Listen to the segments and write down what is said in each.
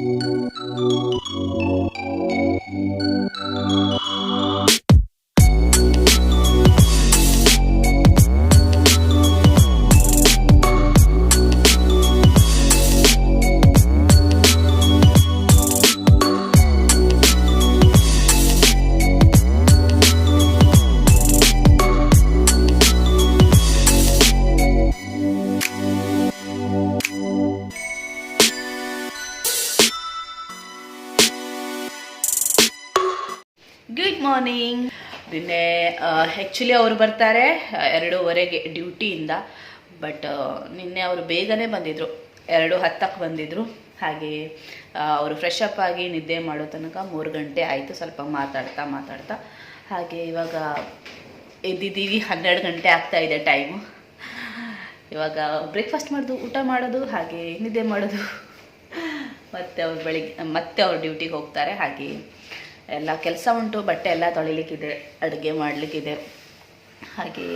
Música good morning ನಿನ್ನೆ actually ಅವರು ಬರ್ತಾರೆ ಎರಡೂವರೆಗೆ ಡ್ಯೂಟಿಯಿಂದ ಬಟ್ ನಿನ್ನೆ ಅವರು ಬೇಗನೆ ಬಂದಿದ್ದರು ಎರಡು ಹತ್ತಕ್ಕೆ ಬಂದಿದ್ದರು ಹಾಗೆ ಅವರು ಫ್ರೆಶ್ ಅಪ್ ಆಗಿ ನಿದ್ದೆ ಮಾಡೋ ತನಕ ಮೂರು ಗಂಟೆ ಆಯಿತು ಸ್ವಲ್ಪ ಮಾತಾಡ್ತಾ ಮಾತಾಡ್ತಾ. ಹಾಗೆ ಇವಾಗ ಎದ್ದಿದ್ದೀವಿ, ಹನ್ನೆರಡು ಗಂಟೆ ಆಗ್ತಾ ಇದೆ ಟೈಮು ಇವಾಗ ಬ್ರೇಕ್ಫಾಸ್ಟ್ ಮಾಡೋದು, ಊಟ ಮಾಡೋದು, ಹಾಗೆ ನಿದ್ದೆ ಮಾಡೋದು. ಮತ್ತೆ ಅವ್ರು ಬೆಳಿಗ್ಗೆ ಮತ್ತೆ ಅವ್ರು ಡ್ಯೂಟಿಗೆ ಹೋಗ್ತಾರೆ. ಹಾಗೆ ಎಲ್ಲ ಕೆಲಸ ಉಂಟು, ಬಟ್ಟೆ ಎಲ್ಲ ತೊಳಿಲಿಕ್ಕಿದೆ, ಅಡುಗೆ ಮಾಡಲಿಕ್ಕಿದೆ. ಹಾಗೆ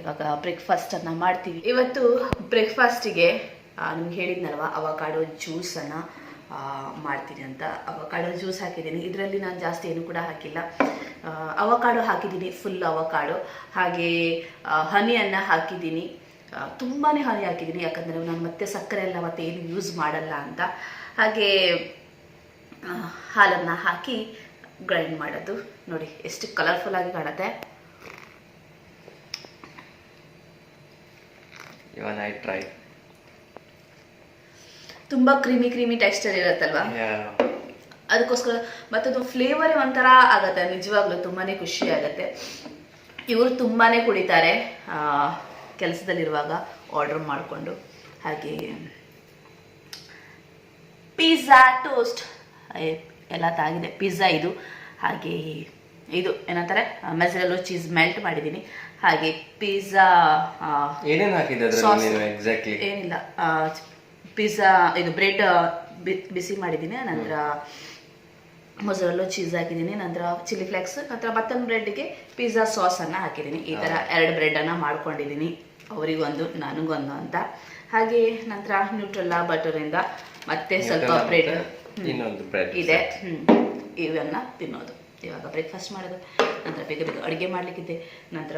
ಇವಾಗ ಬ್ರೇಕ್ಫಾಸ್ಟನ್ನು ಮಾಡ್ತೀವಿ. ಇವತ್ತು ಬ್ರೇಕ್ಫಾಸ್ಟಿಗೆ ನಿಮ್ಗೆ ಹೇಳಿದ್ನಲ್ವ ಅವಕಾಡೋ ಜ್ಯೂಸನ್ನು ಮಾಡ್ತೀನಿ ಅಂತ. ಅವಕಾಡೋ ಜ್ಯೂಸ್ ಹಾಕಿದ್ದೀನಿ. ಇದರಲ್ಲಿ ನಾನು ಜಾಸ್ತಿ ಏನು ಕೂಡ ಹಾಕಿಲ್ಲ. ಅವಕಾಡೋ ಹಾಕಿದ್ದೀನಿ ಫುಲ್ ಅವಕಾಡೋ ಹಾಗೆ ಹನಿಯನ್ನು ಹಾಕಿದ್ದೀನಿ. ತುಂಬಾ ಹನಿ ಹಾಕಿದ್ದೀನಿ. ಯಾಕಂದರೆ ನಾನು ಮತ್ತೆ ಸಕ್ಕರೆ ಎಲ್ಲ ಮತ್ತೆ ಏನು ಯೂಸ್ ಮಾಡಲ್ಲ ಅಂತ. ಹಾಗೆ ಹಾಲನ್ನು ಹಾಕಿ ಗ್ರೈಂಡ್ ಮಾಡೋದು. ನೋಡಿ ಎಷ್ಟು ಕಲರ್ಫುಲ್ ಆಗಿ ಕಾಣುತ್ತೆ. ಟ್ರೈ. ತುಂಬ ಕ್ರೀಮಿ ಕ್ರೀಮಿ ಟೆಕ್ಸ್ಚರ್ ಇರುತ್ತಲ್ವಾ? ಅದಕ್ಕೋಸ್ಕರ ಮತ್ತದು ಫ್ಲೇವರ್ ಒಂಥರ ಆಗತ್ತೆ ನಿಜವಾಗ್ಲೂ ತುಂಬಾನೇ ಖುಷಿ ಆಗತ್ತೆ. ಇವರು ತುಂಬಾನೇ ಕುಡಿತಾರೆ ಕೆಲಸದಲ್ಲಿರುವಾಗ ಆರ್ಡರ್ ಮಾಡಿಕೊಂಡು. ಹಾಗೆ ಪಿಜ್ಜಾ ಟೋಸ್ಟ್ ಎಲ್ಲ ತಾಗಿದೆ. ಪಿಜ್ಜಾ ಇದು. ಹಾಗೆ ಇದು ಏನಂತಾರೆ? ಮೆಸರಲ್ಲೋ ಚೀಸ್ ಮೆಲ್ಟ್ ಮಾಡಿದ್ದೀನಿ. ಹಾಗೆ ಪಿಜ್ಜಾ ಏನೇನು ಹಾಕಿದೆ Sauce. ಎಕ್ಸಾಕ್ಟ್ಲಿ ಏನಿಲ್ಲ. ಪಿಜ್ಜಾ ಇದು ಬ್ರೆಡ್ ಬಿಸಿ ಮಾಡಿದ್ದೀನಿ. ನಂತರ ಮೊಸರಲ್ಲೂ ಚೀಸ್ ಹಾಕಿದ್ದೀನಿ. ನಂತರ ಚಿಲ್ಲಿ ಫ್ಲೇಕ್ಸ್ ನಂತರ ಮತ್ತೊಂದು ಬ್ರೆಡ್ಗೆ ಪಿಜ್ಜಾ ಸಾಸನ್ನು ಹಾಕಿದ್ದೀನಿ. ಈ ಥರ ಎರಡು ಬ್ರೆಡನ್ನು ಮಾಡ್ಕೊಂಡಿದ್ದೀನಿ. ಅವರಿಗೊಂದು ನನಗೊಂದು ಅಂತ. ಹಾಗೆ ನಂತರ ನ್ಯೂಟ್ರೆಲ್ಲಾ ಬಟರಿಂದ ಮತ್ತೆ ಸ್ವಲ್ಪ ಬ್ರೆಡ್ ಇನ್ನೊಂದು ಬ್ರೆಡ್ ಇದೆ. ಇವೆಲ್ಲ ಇವನ್ನ ತಿನ್ನೋದು. ಇವಾಗ ಬ್ರೇಕ್ಫಾಸ್ಟ್ ಮಾಡೋದು ನಂತರ ಬೇಗ ಬೇಗ ಅಡುಗೆ ಮಾಡಲಿಕ್ಕಿದೆ. ನಂತರ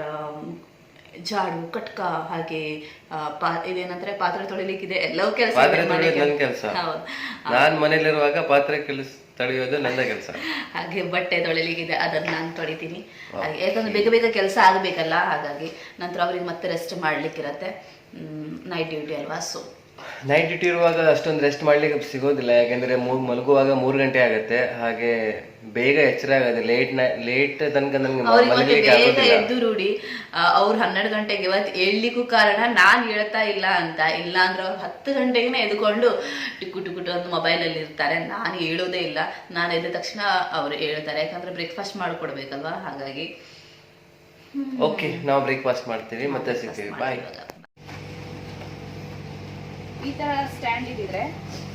ಜಾಡು ಕಟ್ಕ ಹಾಗೆ ಇದೇನಂದ್ರೆ ಪಾ ಇದೇನಂತಾರೆ ಪಾತ್ರೆ ತೊಳಿಲಿಕ್ಕಿದೆ. ಎಲ್ಲವೂ ಕೆಲಸ ಕೆಲಸ. ನಾನ್ ಮನೇಲಿರುವಾಗ ಪಾತ್ರೆ ಕೆಲಸ ತೊಳೆಯೋದು ನನ್ನ ಕೆಲಸ. ಹಾಗೆ ಬಟ್ಟೆ ತೊಳಿಲಿಕ್ಕಿದೆ. ಅದನ್ನ ನಾನು ತೊಳಿತೀನಿ. ಹಾಗೆ ಯಾಕಂದ್ರೆ ಬೇಗ ಬೇಗ ಕೆಲಸ ಆಗಬೇಕಲ್ಲ. ಹಾಗಾಗಿ ನಂತರ ಅವ್ರಿಗೆ ಮತ್ತೆ ರೆಸ್ಟ್ ಮಾಡ್ಲಿಕ್ಕಿರತ್ತೆ. ನೈಟ್ ಡ್ಯೂಟಿ ಅಲ್ವಾ ಸೊ ನೈಟ್ ಡ್ಯೂಟಿ ಇರುವಾಗ ಅಷ್ಟೊಂದು ರೆಸ್ಟ್ ಮಾಡ್ಲಿಕ್ಕೆ ಸಿಗೋದಿಲ್ಲ ಯಾಕಂದ್ರೆ ಮೂರ್ ಮಲಗುವಾಗ ಮೂರು ಗಂಟೆ ಆಗುತ್ತೆ. ಹಾಗೆ ಬೇಗ ಎಚ್ಚರ ಆಗುತ್ತೆ ಲೇಟ್ ಲೇಟ್ ತನಕ ನನಗೆ ಮಲಗಲಿಕ್ಕೆ ಆಗೋದಿಲ್ಲ. ಎದ್ದು ರೂಢಿ. ಅವ್ರು ಹನ್ನೆರಡು ಗಂಟೆಗೆ ಇವತ್ತು ಏಳ್ಲಿಕ್ಕೂ ಕಾರಣ ನಾನು ಹೇಳ್ತಾ ಇಲ್ಲ ಅಂತ. ಇಲ್ಲ ಅಂದ್ರೆ ಅವ್ರು ಹತ್ತು ಗಂಟೆಗೆ ಎದ್ಕೊಂಡು ಟಿಕ್ಕು ಟಿಕ್ಕು ಅಂತ ಮೊಬೈಲಲ್ಲಿ ಇರ್ತಾರೆ. ನಾನು ಹೇಳೋದೇ ಇಲ್ಲ. ನಾನು ಎದ್ದ ತಕ್ಷಣ ಅವ್ರು ಹೇಳ್ತಾರೆ. ಯಾಕಂದ್ರೆ ಬ್ರೇಕ್ಫಾಸ್ಟ್ ಮಾಡ್ಕೊಡ್ಬೇಕಲ್ವಾ? ಹಾಗಾಗಿ. ಓಕೆ ನಾವು ಬ್ರೇಕ್ಫಾಸ್ಟ್ ಮಾಡ್ತೀವಿ. ಮತ್ತೆ ಸಿಗ್ತೀವಿ. ಬಾಯ್ ಈ ತರ ಸ್ಟ್ಯಾಂಡ್ ಇದ್ರೆ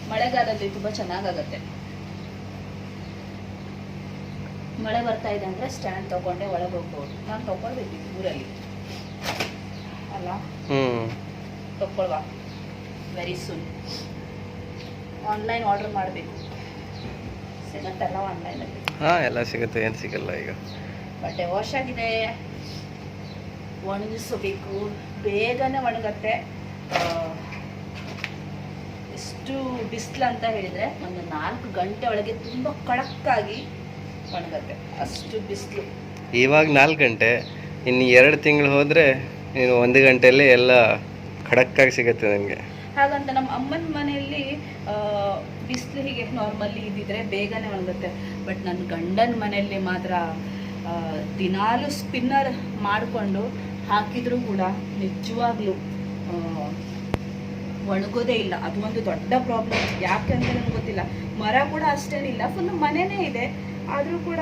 ಮಳೆಗಾಲದಲ್ಲಿ ತುಂಬಾ ಚೆನ್ನಾಗಾಗತ್ತೆ. ಮಳೆ ಬರ್ತಾ ಇದೆ ಅಂದ್ರೆ ಸ್ಟ್ಯಾಂಡ್ ತಗೊಂಡೆ ಒಳಗೆ ಹೋಗ್ಬೋದು. ನಾನು ತಗೊಳ್ಬೇಕಿತ್ತು ಊರಲ್ಲಿ. ಅಲ್ಲ? ತಗೊಳ್ವಾ. ವೆರಿ ಸೂನ್ ಆನ್ಲೈನ್ ಆರ್ಡರ್ ಮಾಡಬೇಕು. ಸಿಗತ್ತಲ್ಲ ಆನ್ಲೈನಲ್ಲಿ ಹಾ ಎಲ್ಲ ಸಿಗುತ್ತೆ. ಏನು ಸಿಗಲ್ಲ ಈಗ. ಬಟ್ಟೆ ವಾಶ್ ಆಗಿದೆ. ಒಣಗಿಸಬೇಕು. ಬೇಗನೆ ಒಣಗತ್ತೆ. ಎಷ್ಟು ಬಿಸಿಲು ಅಂತ ಹೇಳಿದ್ರೆ ಒಂದು ನಾಲ್ಕು ಗಂಟೆ ಒಳಗೆ ತುಂಬ ಕಡಕ್ಕಾಗಿ ಒಣಗತ್ತೆ. ಅಷ್ಟು ಬಿಸಿಲು. ಇವಾಗ ನಾಲ್ಕು ಗಂಟೆ ಇನ್ನು ಎರಡು ತಿಂಗಳು ಹೋದರೆ ನೀನು ಒಂದು ಗಂಟೆಯಲ್ಲಿ ಎಲ್ಲ ಖಡಕ್ಕಾಗಿ ಸಿಗುತ್ತೆ ನನಗೆ. ಹಾಗಂತ ನಮ್ಮ ಅಮ್ಮನ ಮನೆಯಲ್ಲಿ ಬಿಸಿಲು ಹೀಗೆ ನಾರ್ಮಲ್ಲಿ ಇದ್ದಿದ್ರೆ ಬೇಗನೆ ಒಣಗುತ್ತೆ. ಬಟ್ ನನ್ನ ಗಂಡನ ಮನೆಯಲ್ಲಿ ಮಾತ್ರ ದಿನಾಲು ಸ್ಪಿನ್ನರ್ ಮಾಡಿಕೊಂಡು ಹಾಕಿದರೂ ಕೂಡ ನಿಜವಾಗ್ಲೂ ಒಣಗೋದೇ ಇಲ್ಲ. ಅದು ಒಂದು ದೊಡ್ಡ ಪ್ರಾಬ್ಲಮ್ ಯಾಕೆ ಅಂತ ನನಗೆ ಗೊತ್ತಿಲ್ಲ. ಮರ ಕೂಡ ಅಷ್ಟೇನಿಲ್ಲ. ಫುಲ್ ಮನೆಯೇ ಇದೆ. ಆದರೂ ಕೂಡ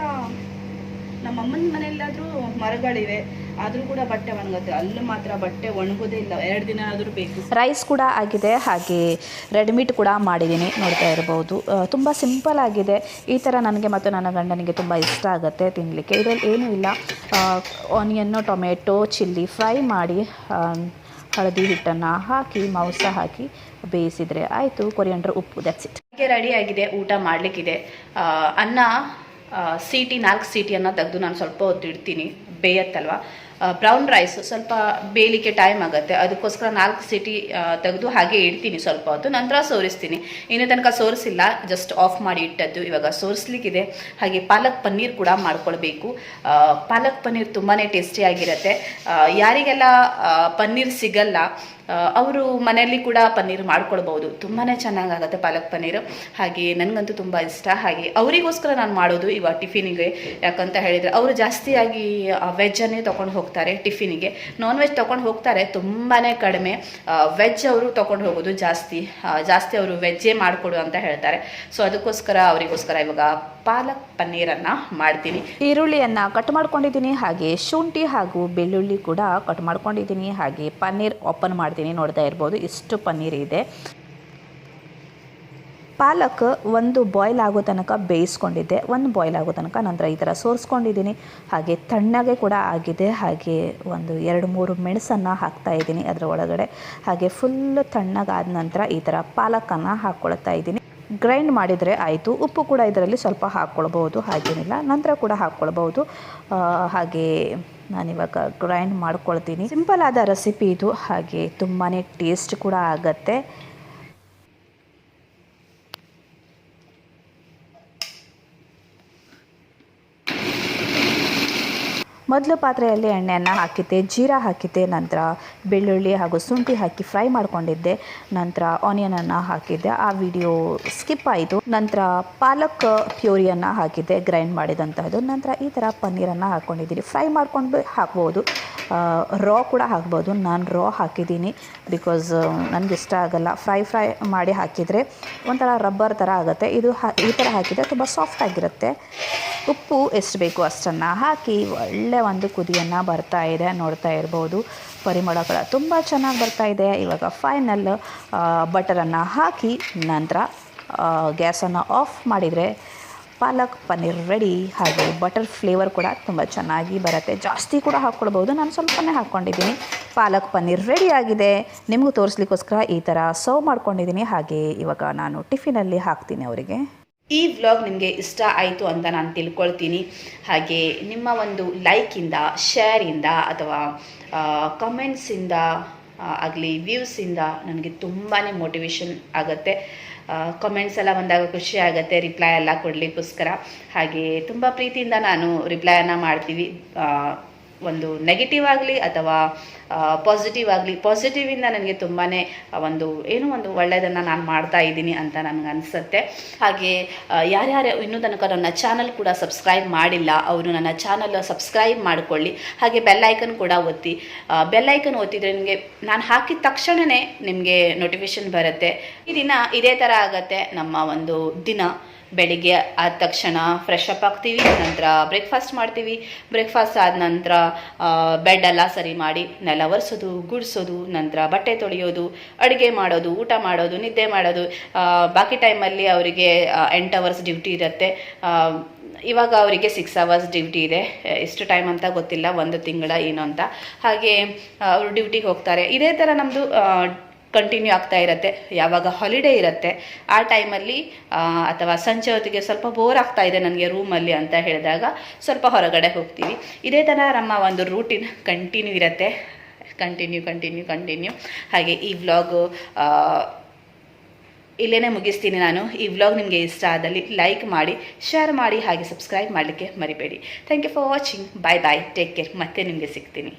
ನಮ್ಮ ಅಮ್ಮನ ಮನೆಯಲ್ಲಾದರೂ ಮರಗಳಿವೆ. ಆದರೂ ಕೂಡ ಬಟ್ಟೆ ಒಣಗುತ್ತೆ. ಅಲ್ಲಿ ಮಾತ್ರ ಬಟ್ಟೆ ಒಣಗೋದೇ ಇಲ್ಲ. ಎರಡು ದಿನ ಆದರೂ ಬೇಕು. ರೈಸ್ ಕೂಡ ಆಗಿದೆ. ಹಾಗೆ ರೆಡಿಮೇಡ್ ಕೂಡ ಮಾಡಿದ್ದೀನಿ. ನೋಡ್ತಾ ಇರ್ಬೋದು. ತುಂಬ ಸಿಂಪಲ್ ಆಗಿದೆ. ಈ ಥರ ನನಗೆ ಮತ್ತು ನನ್ನ ಗಂಡನಿಗೆ ತುಂಬ ಇಷ್ಟ ಆಗುತ್ತೆ ತಿನ್ನಲಿಕ್ಕೆ ಇದರಲ್ಲಿ ಏನೂ ಇಲ್ಲ. ಆನಿಯನ್ನು ಟೊಮೆಟೊ ಚಿಲ್ಲಿ ಫ್ರೈ ಮಾಡಿ ಹಳದಿ ಹಿಟ್ಟನ್ನು ಹಾಕಿ, ಮಾಂಸ ಹಾಕಿ ಬೇಯಿಸಿದರೆ ಆಯಿತು. ಕೊರಿಯಂಡ್ರ್ ಉಪ್ಪು ದಟ್ಸ್ ಇಟ್ ರೆಡಿ ಆಗಿದೆ, ಊಟ ಮಾಡಲಿಕ್ಕಿದೆ. ಅನ್ನ ಸೀಟಿ, ನಾಲ್ಕು ಸೀಟಿಯನ್ನು ತೆಗೆದು ನಾನು ಸ್ವಲ್ಪ ಹೊತ್ತು ಇಡ್ತೀನಿ ಬೇಯತ್ತಲ್ವ? ಬ್ರೌನ್ ರೈಸ್ ಸ್ವಲ್ಪ ಬೇಯಲಿಕ್ಕೆ ಟೈಮ್ ಆಗುತ್ತೆ. ಅದಕ್ಕೋಸ್ಕರ ನಾಲ್ಕು ಸಿಟಿ ತೆಗೆದು ಹಾಗೆ ಇಡ್ತೀನಿ ಸ್ವಲ್ಪ ಹೊತ್ತು. ನಂತರ ಸೋರಿಸ್ತೀನಿ. ಇನ್ನು ತನಕ ಸೋರಿಸಿಲ್ಲ ಜಸ್ಟ್ ಆಫ್ ಮಾಡಿ ಇಟ್ಟದ್ದು ಇವಾಗ ಸೋರಿಸ್ಲಿಕ್ಕಿದೆ. ಹಾಗೆ ಪಾಲಕ್ ಪನ್ನೀರ್ ಕೂಡ ಮಾಡ್ಕೊಳ್ಬೇಕು. ಪಾಲಕ್ ಪನ್ನೀರ್ ತುಂಬಾ ಟೇಸ್ಟಿಯಾಗಿರುತ್ತೆ ಯಾರಿಗೆಲ್ಲ ಪನ್ನೀರ್ ಸಿಗಲ್ಲ ಅವರು ಮನೆಯಲ್ಲಿ ಕೂಡ ಪನ್ನೀರ್ ಮಾಡ್ಕೊಳ್ಬೋದು ತುಂಬಾ ಚೆನ್ನಾಗಾಗುತ್ತೆ ಪಾಲಕ್ ಪನ್ನೀರ್. ಹಾಗೆ ನನಗಂತೂ ತುಂಬ ಇಷ್ಟ. ಹಾಗೆ ಅವರಿಗೋಸ್ಕರ ನಾನು ಮಾಡೋದು ಇವಾಗ ಟಿಫಿನಿಗೆ. ಯಾಕಂತ ಹೇಳಿದರೆ, ಅವರು ಜಾಸ್ತಿಯಾಗಿ ವೆಜ್ಜನ್ನೇ ತೊಗೊಂಡು ಹೋಗ್ತಾರೆ. ಟಿಫಿನಿಗೆ. ನಾನ್ ವೆಜ್ ತೊಗೊಂಡು ಹೋಗ್ತಾರೆ ತುಂಬಾ ಕಡಿಮೆ. ವೆಜ್ ಅವರು ತೊಗೊಂಡು ಹೋಗೋದು ಜಾಸ್ತಿ. ಜಾಸ್ತಿ ಅವರು ವೆಜ್ಜೇ ಮಾಡಿಕೊಡು ಅಂತ ಹೇಳ್ತಾರೆ. ಸೊ ಅದಕ್ಕೋಸ್ಕರ ಅವರಿಗೋಸ್ಕರ ಇವಾಗ ಪಾಲಕ್ ಪನ್ನೀರನ್ನು ಮಾಡ್ತೀನಿ. ಈರುಳ್ಳಿಯನ್ನು ಕಟ್ ಮಾಡ್ಕೊಂಡಿದ್ದೀನಿ, ಹಾಗೆ ಶುಂಠಿ ಹಾಗೂ ಬೆಳ್ಳುಳ್ಳಿ ಕೂಡ ಕಟ್ ಮಾಡ್ಕೊಂಡಿದ್ದೀನಿ, ಹಾಗೆ ಪನ್ನೀರ್ ಓಪನ್ ಮಾಡ್ತೀನಿ. ನೋಡ್ತಾ ಇರ್ಬೋದು, ಇಷ್ಟು ಪನ್ನೀರ್ ಇದೆ. ಪಾಲಕ್ ಒಂದು ಬಾಯ್ಲ್ ಆಗೋ ತನಕ ಬೇಯಿಸ್ಕೊಂಡಿದ್ದೆ, ಒಂದು ಬಾಯ್ಲ್ ಆಗೋ ತನಕ ನಂತರ ಈ ಥರ ಸೋರಿಸ್ಕೊಂಡಿದ್ದೀನಿ. ಹಾಗೆ ತಣ್ಣಗೆ ಕೂಡ ಆಗಿದೆ, ಹಾಗೆ ಒಂದು ಎರಡು ಮೂರು ಮೆಣಸನ್ನು ಹಾಕ್ತಾ ಇದ್ದೀನಿ ಅದರ ಒಳಗಡೆ. ಹಾಗೆ ಫುಲ್ ತಣ್ಣಗಾದ ನಂತರ ಈ ಥರ ಪಾಲಕನ್ನು ಹಾಕ್ಕೊಳ್ತಾ ಇದ್ದೀನಿ. ಗ್ರೈಂಡ್ ಮಾಡಿದರೆ ಆಯಿತು, ಉಪ್ಪು ಕೂಡ ಇದರಲ್ಲಿ ಸ್ವಲ್ಪ ಹಾಕ್ಕೊಳ್ಬೋದು ಹಾಗೇನಿಲ್ಲ. ನಂತರ ಕೂಡ ಹಾಕ್ಕೊಳ್ಬೋದು ಹಾಗೆ ನಾನಿವಾಗ ಗ್ರೈಂಡ್ ಮಾಡ್ಕೊಳ್ತೀನಿ. ಸಿಂಪಲ್ ಆದ ರೆಸಿಪಿ ಇದು, ಹಾಗೆ ತುಂಬಾ ಟೇಸ್ಟ್ ಕೂಡ ಆಗತ್ತೆ. ಮೊದಲು ಪಾತ್ರೆಯಲ್ಲಿ ಎಣ್ಣೆಯನ್ನು ಹಾಕಿದ್ದೆ, ಜೀರಾ ಹಾಕಿದ್ದೆ, ನಂತರ ಬೆಳ್ಳುಳ್ಳಿ ಹಾಗೂ ಶುಂಠಿ ಹಾಕಿ ಫ್ರೈ ಮಾಡ್ಕೊಂಡಿದ್ದೆ, ನಂತರ ಆನಿಯನನ್ನು ಹಾಕಿದ್ದೆ. ಆ ವಿಡಿಯೋ ಸ್ಕಿಪ್ ಆಯಿತು. ನಂತರ ಪಾಲಕ್ ಪ್ಯೂರಿಯನ್ನು ಹಾಕಿದ್ದೆ, ಗ್ರೈಂಡ್ ಮಾಡಿದಂಥದ್ದು ನಂತರ ಈ ಥರ ಪನ್ನೀರನ್ನು ಹಾಕ್ಕೊಂಡಿದ್ದೀನಿ ಫ್ರೈ ಮಾಡ್ಕೊಂಡು ಹಾಕ್ಬೋದು. ರಾ ಕೂಡ ಹಾಕ್ಬೋದು. ನಾನು ರಾ ಹಾಕಿದ್ದೀನಿ ಬಿಕಾಸ್ ನನಗೆ ಇಷ್ಟ ಆಗಲ್ಲ. ಫ್ರೈ ಫ್ರೈ ಮಾಡಿ ಹಾಕಿದರೆ ಒಂಥರ ರಬ್ಬರ್ ಥರ ಆಗುತ್ತೆ. ಇದು ಈ ಥರ ಹಾಕಿದರೆ ತುಂಬ ಸಾಫ್ಟ್ ಆಗಿರುತ್ತೆ. ಉಪ್ಪು ಎಷ್ಟು ಬೇಕು ಅಷ್ಟನ್ನು ಹಾಕಿ ಒಳ್ಳೆ ಒಂದು ಕುದಿಯನ್ನು ಬರ್ತಾ ಇದೆ, ನೋಡ್ತಾ ಇರ್ಬೋದು. ಪರಿಮಳಗಳ ತುಂಬ ಚೆನ್ನಾಗಿ ಬರ್ತಾ ಇದೆ. ಇವಾಗ ಫೈನಲ್ ಬಟರನ್ನು ಹಾಕಿ ನಂತರ ಗ್ಯಾಸನ್ನು ಆಫ್ ಮಾಡಿದರೆ ಪಾಲಕ್ ಪನ್ನೀರ್ ರೆಡಿ ಹಾಗೆ ಬಟರ್ ಫ್ಲೇವರ್ ಕೂಡ ತುಂಬ ಚೆನ್ನಾಗಿ ಬರುತ್ತೆ. ಜಾಸ್ತಿ ಕೂಡ ಹಾಕ್ಕೊಳ್ಬೋದು ನಾನು ಸ್ವಲ್ಪನೇ ಹಾಕ್ಕೊಂಡಿದ್ದೀನಿ. ಪಾಲಕ್ ಪನ್ನೀರ್ ರೆಡಿ ಆಗಿದೆ. ನಿಮಗೂ ತೋರಿಸ್ಲಿಕ್ಕೋಸ್ಕರ ಈ ಥರ ಸರ್ವ್ ಮಾಡ್ಕೊಂಡಿದ್ದೀನಿ. ಹಾಗೆ ಇವಾಗ ನಾನು ಟಿಫಿನಲ್ಲಿ ಹಾಕ್ತೀನಿ ಅವರಿಗೆ. ಈ ವ್ಲಾಗ್ ನಿಮಗೆ ಇಷ್ಟ ಆಯಿತು ಅಂತ ನಾನು ತಿಳ್ಕೊಳ್ತೀನಿ. ಹಾಗೆ ನಿಮ್ಮ ಒಂದು ಲೈಕಿಂದ ಶೇರಿಂದ ಅಥವಾ ಕಮೆಂಟ್ಸಿಂದ ಆಗಲಿ ವ್ಯೂಸಿಂದ ನನಗೆ ತುಂಬಾ ಮೋಟಿವೇಶನ್ ಆಗುತ್ತೆ. ಕಮೆಂಟ್ಸ್ ಎಲ್ಲ ಬಂದಾಗ ಖುಷಿ ಆಗುತ್ತೆ ರಿಪ್ಲೈ ಎಲ್ಲ ಕೊಡಲಿಕ್ಕೋಸ್ಕರ. ಹಾಗೆ ತುಂಬ ಪ್ರೀತಿಯಿಂದ ನಾನು ರಿಪ್ಲೈಯನ್ನು ಮಾಡ್ತೀವಿ. ಒಂದು ನೆಗೆಟಿವ್ ಆಗಲಿ ಅಥವಾ ಪಾಸಿಟಿವ್ ಆಗಲಿ ಪಾಸಿಟಿವಿಂದ ನನಗೆ ತುಂಬಾ ಒಂದು, ಏನು ಒಂದು ಒಳ್ಳೆಯದನ್ನು ನಾನು ಮಾಡ್ತಾ ಇದ್ದೀನಿ ಅಂತ ನನಗೆ ಅನಿಸುತ್ತೆ. ಹಾಗೆ ಯಾರ್ಯಾರು ಇನ್ನೂ ತನಕ ನನ್ನ ಚಾನಲ್ ಕೂಡ ಸಬ್ಸ್ಕ್ರೈಬ್ ಮಾಡಿಲ್ಲ, ಅವರು ನನ್ನ ಚಾನಲ್ ಸಬ್ಸ್ಕ್ರೈಬ್ ಮಾಡಿಕೊಳ್ಳಿ. ಹಾಗೆ ಬೆಲ್ಲೈಕನ್ ಕೂಡ ಒತ್ತಿ ಬೆಲ್ಲೈಕನ್ ಒತ್ತಿದ್ರೆ ನಿಮಗೆ, ನಾನು ಹಾಕಿದ ತಕ್ಷಣವೇ ನಿಮಗೆ ನೋಟಿಫಿಕೇಶನ್ ಬರುತ್ತೆ. ಈ ದಿನ ಇದೇ ಥರ ಆಗತ್ತೆ ನಮ್ಮ ಒಂದು ದಿನ. ಬೆಳಿಗ್ಗೆ ಆದ ತಕ್ಷಣ ಫ್ರೆಶ್ ಅಪ್ ಆಗ್ತೀವಿ, ನಂತರ ಬ್ರೇಕ್ಫಾಸ್ಟ್ ಮಾಡ್ತೀವಿ. ಬ್ರೇಕ್ಫಾಸ್ಟ್ ಆದ ನಂತರ ಬೆಡ್ ಎಲ್ಲ ಸರಿ ಮಾಡಿ, ನೆಲ ಒರೆಸೋದು, ಗುಡಿಸೋದು, ನಂತರ ಬಟ್ಟೆ ತೊಳೆಯೋದು, ಅಡುಗೆ ಮಾಡೋದು, ಊಟ ಮಾಡೋದು, ನಿದ್ದೆ ಮಾಡೋದು. ಬಾಕಿ ಟೈಮಲ್ಲಿ ಅವರಿಗೆ ಎಂಟು ಅವರ್ಸ್ ಡ್ಯೂಟಿ ಇರುತ್ತೆ. ಇವಾಗ ಅವರಿಗೆ ಸಿಕ್ಸ್ ಅವರ್ಸ್ ಡ್ಯೂಟಿ ಇದೆ. ಎಷ್ಟು ಟೈಮ್ ಅಂತ ಗೊತ್ತಿಲ್ಲ, ಒಂದು ತಿಂಗಳ ಏನು ಅಂತ. ಹಾಗೆ ಅವರು ಡ್ಯೂಟಿಗೆ ಹೋಗ್ತಾರೆ. ಇದೇ ಥರ ನಮ್ಮದು ಕಂಟಿನ್ಯೂ ಆಗ್ತಾ ಇರುತ್ತೆ. ಯಾವಾಗ ಹಾಲಿಡೇ ಇರುತ್ತೆ. ಆ ಟೈಮಲ್ಲಿ ಅಥವಾ ಸಂಜೆ ಹೊತ್ತಿಗೆ ಸ್ವಲ್ಪ ಬೋರ್ ಆಗ್ತಾ ಇದೆ ನನಗೆ ರೂಮಲ್ಲಿ ಅಂತ ಹೇಳಿದಾಗ ಸ್ವಲ್ಪ ಹೊರಗಡೆ ಹೋಗ್ತೀವಿ. ಇದೇ ಥರ ನಮ್ಮ ಒಂದು ರೂಟೀನ್ ಕಂಟಿನ್ಯೂ ಇರುತ್ತೆ. ಕಂಟಿನ್ಯೂ ಕಂಟಿನ್ಯೂ ಕಂಟಿನ್ಯೂ ಹಾಗೆ ಈ ವ್ಲಾಗು ಇಲ್ಲೇ ಮುಗಿಸ್ತೀನಿ ನಾನು. ಈ ವ್ಲಾಗ್ ನಿಮಗೆ ಇಷ್ಟ ಆದಲ್ಲಿ ಲೈಕ್ ಮಾಡಿ ಶೇರ್ ಮಾಡಿ, ಹಾಗೆ ಸಬ್ಸ್ಕ್ರೈಬ್ ಮಾಡಲಿಕ್ಕೆ ಮರಿಬೇಡಿ. Thank you for watching bye bye take care ಮತ್ತೆ ನಿಮಗೆ ಸಿಗ್ತೀನಿ.